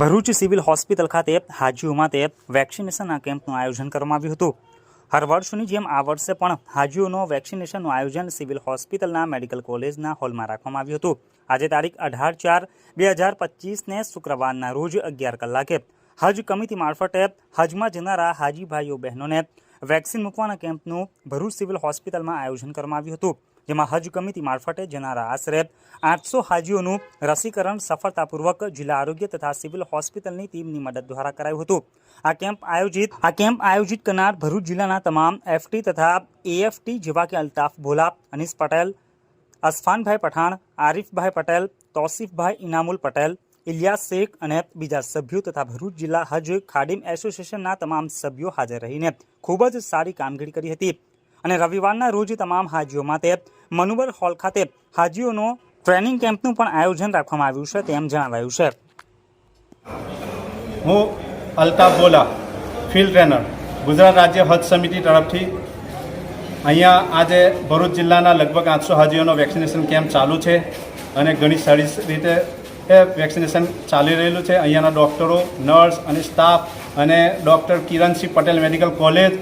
Bharuch civil hospital ખાતે હાજીઓ માટે વેક્સિનેશનના કેમ્પનું આયોજન કરવામાં આવ્યું હતું. હર વર્ષની જેમ આ વર્ષે પણ હાજીઓનો વેક્સિનેશનનું આયોજન સિવિલ હોસ્પિટલના મેડિકલ કોલેજના હોલમાં રાખવામાં આવ્યું હતું. આજે તારીખ અઢાર ચાર બે હજાર પચીસને શુક્રવારના રોજ અગિયાર કલાકે હજ કમિટી મારફતે હજમાં જનારા હાજી ભાઈઓ બહેનોને વેક્સિન મૂકવાના કેમ્પનું ભરૂચ સિવિલ હોસ્પિટલમાં આયોજન કરવામાં આવ્યું હતું, જેમાં હજ કમિટી મારફતે જનારા આશરે આઠસો હાજીઓનું રસીકરણ સફળતાપૂર્વક જિલ્લા આરોગ્ય તથા સિવિલ હોસ્પિટલની ટીમની મદદ દ્વારા કરાયું હતું. આ કેમ્પ આયોજિત, આ કેમ્પ આયોજિત કરનાર ભરૂચ જિલ્લાના તમામ એફટી તથા એએફટી જેવા કે અલ્તાફ ભોલા અનીસ પટેલ, અસફાનભાઈ પઠાણ, આરીફભાઈ પટેલ, તોસીફભાઈ ઇનામુલ પટેલ ઇલિયાસ શેખ અને બીજા સભ્યો તથા ભરૂચ જિલ્લા હજ ખાડીમ એસોસિએશનના તમામ સભ્યો હાજર રહીને ખૂબ જ સારી કામગીરી કરી હતી. અને રવિવારના રોજ તમામ હાજીઓ માટે મનુબર હોલ ખાતે હાજીઓનો ટ્રેનિંગ કેમ્પનું પણ આયોજન રાખવામાં આવ્યું છે તેમ જણાવાયું છે. હું અલ્તાફ બોલા, ફિલ્ડ ટ્રેનર, ગુજરાત રાજ્ય હજ સમિતિ તરફથી અહીંયા આજે ભરૂચ જિલ્લાના લગભગ આઠસો હાજીઓનો વેક્સિનેશન કેમ્પ ચાલુ છે અને ઘણી સારી રીતે એ વેક્સિનેશન ચાલી રહેલું છે. અહીંયાના ડૉક્ટરો, નર્સ અને સ્ટાફ અને doctor Kiransinh Patel medical college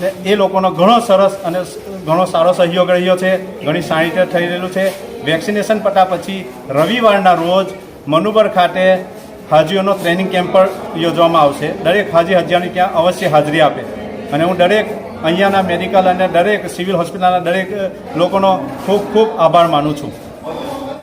ને એ લોકોનો ઘણો સરસ અને ઘણો સારો સહયોગ રહ્યો છે. ઘણી રીતે થઈ રહેલું છે. વેક્સિનેશન પટા પછી રવિવારના રોજ મનુબર ખાતે હાજીઓનો ટ્રેનિંગ કેમ્પ પણ યોજવામાં આવશે. દરેક હાજી હજારની ત્યાં અવશ્ય હાજરી આપે. અને હું દરેક અહીંયાના મેડિકલ અને દરેક સિવિલ હોસ્પિટલના દરેક લોકોનો ખૂબ ખૂબ આભાર માનું છું.